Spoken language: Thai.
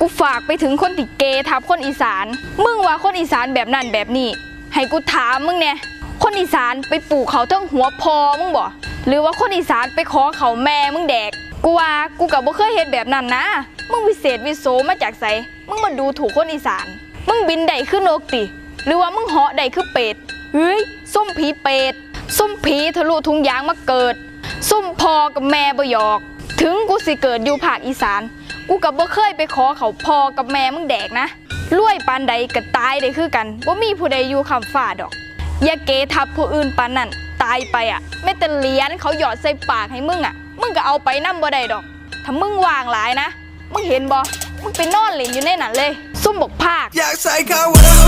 กูฝากไปถึงคนติเกทับคนอีสาน มึงว่าคนอีสานแบบนั้นแบบนี้ ให้กูถามมึงเนี่ย คนอีสานไปปลูกเขาทั้งหัวพอมึงบ่หรือว่าคนอีสานไปขอเขาแม่มึงแดก กูว่ากูกับบ่เคยเห็นแบบนั้นนะ มึงวิเศษวิโสมาจากไสมึงมาดูถูกคนอีสาน มึงบินได้ขึ้นนกติ หรือว่ามึงเหาะได้คือเป็ด เฮ้ยส้มผีเป็ดส้มผีทะลุทุงยางมาเกิดส้มพอกับแม่บ่หยอก ถึงกูสิเกิดอยู่ภาคอีสาน กูกับบ่เคยไปขอเขาพอกับแม่มึงแดกนะรวยปานใดก็ตายได้คือกันว่ามีผู้ใดอยู่คำฟ้าดอก อย่าเกทับผู้อื่นปานนั่นตายไปอะแม้แต่เหรียญเขาหยอดใส่ปากให้มึงอะ มึงก็เอาไปนํบ่ได้ดอก ถ้ามึงวางหลายนะ มึงเห็นบ่มึงไปนอนเล่นอยู่ในนั้นเลย ซุ่มบกภาคอยากใส่ข้าววันนั้นไม่เตะหน้าหัวเก๊กตาดึงปากรอยตีเอาไว้ที่แก้มมึงข้า